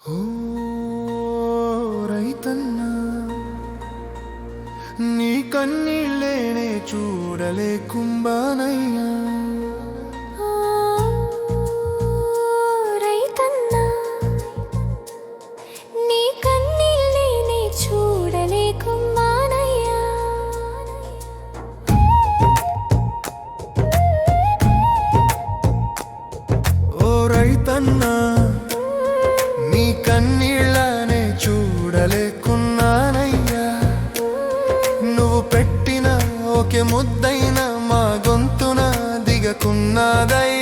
ఓ రైతన్నా నీ కన్నీళ్ళేనే చూడలేకుంబానయ్యా ఓ ముద్దైన మా గొంతున దిగకున్నాదై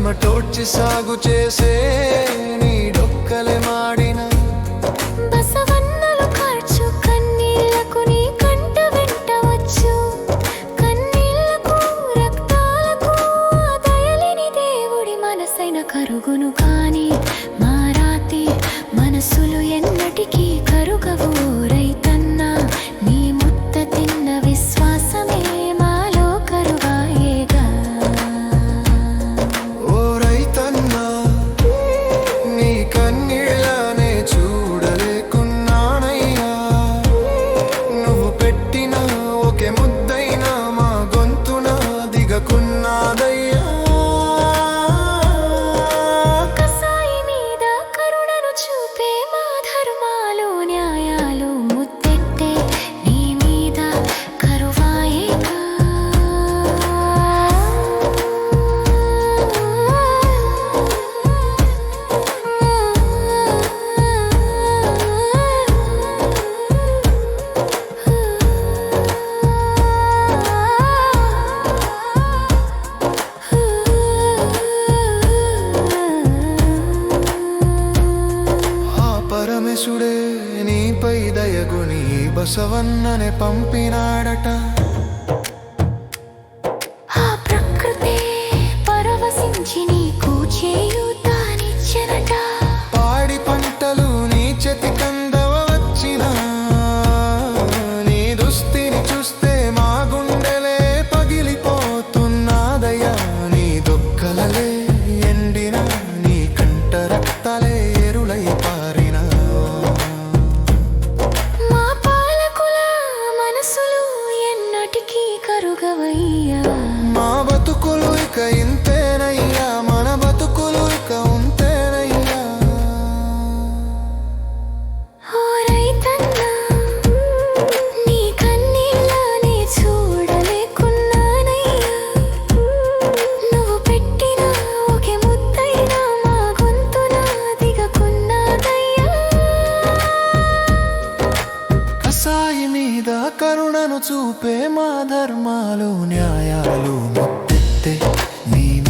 చెమటోడ్చి సాగు చేసే నీ డొక్కలే మాడిన బసవన్నలు కార్చు కన్నీళ్ళకు నీ కంట వెంట వచ్చు. కన్నీళ్ళకు రక్తాలకు ఆ దేవుడి మనసైన కరుగును కానీ మారాతి మనసులు ఎన్నటికీ కరుగవు. రైతన్నా దయగుని బసవన్ననే పంపినాడట. ఇక ఇంతేనయ్యా. మన బతుకులు ఇక ఉంటేనయ్యా. నీ కన్నీళ్ళనే చూడలేకున్నానయ్యా. నువ్వు పెట్టిన ఒకే ముద్దైన మా గొంతున దిగకున్నాదయ్యా కసాయి మీద కరుణను చూపే మా ధర్మాలు న్యాయాలు ముత్తెత్తే Mimi.